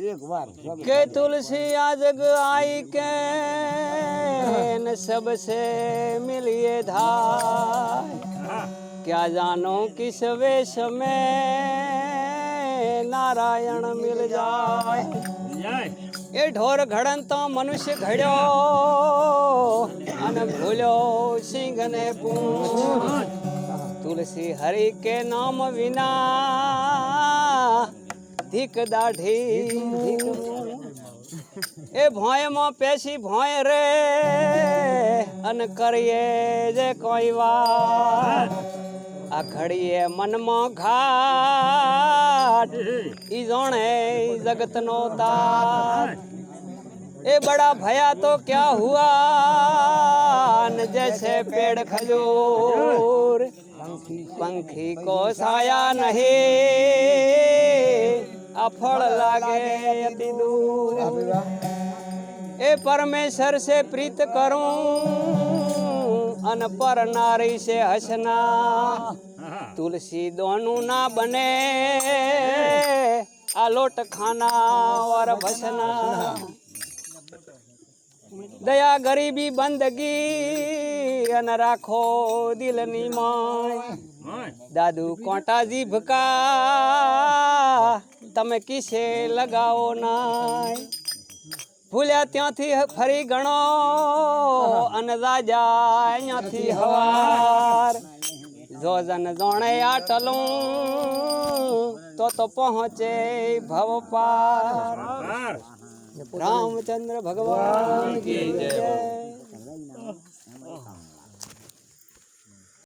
एक बार के तुलसी जग आई के न सबसे मिलिए धाय। क्या जानो किस वेश में नारायण मिल जाए ये ढोर घड़न तो मनुष्य घड़ो, अन भूलो सिंह ने पूछ। तुलसी हरि के नाम विना ધીક દાઢી એ ભોંયમાં પેશી ભોંય રે, અન કરીએ જે કોઈ વાત આ ઘડીએ મનમાં ઘાટ, ઈ જોણે જગતનો તાત એ બડા ભયા તો ક્યાં હુઆ ન જૈસે પેડ ખજૂર. પંખી કો સાયા નહીં. फल लागे अति दूर। ए परमेश्वर से प्रीत करूँ अन पर नारी से हसना। तुलसी दोनों ना बने आलोट खाना और भसना। दया गरीबी बंदगी अन राखो दिल नी माय हाँ। दादू कोटा जीभ का તમે કિસે લગાવો નાય ભૂલ્યા ત્યાંથી ફરી ગણો અને રાજા અહીંયાથી હવાર જો જન જોણે આટલું તો તો પહોંચે ભવ પાર રામચંદ્ર ભગવાન કી જય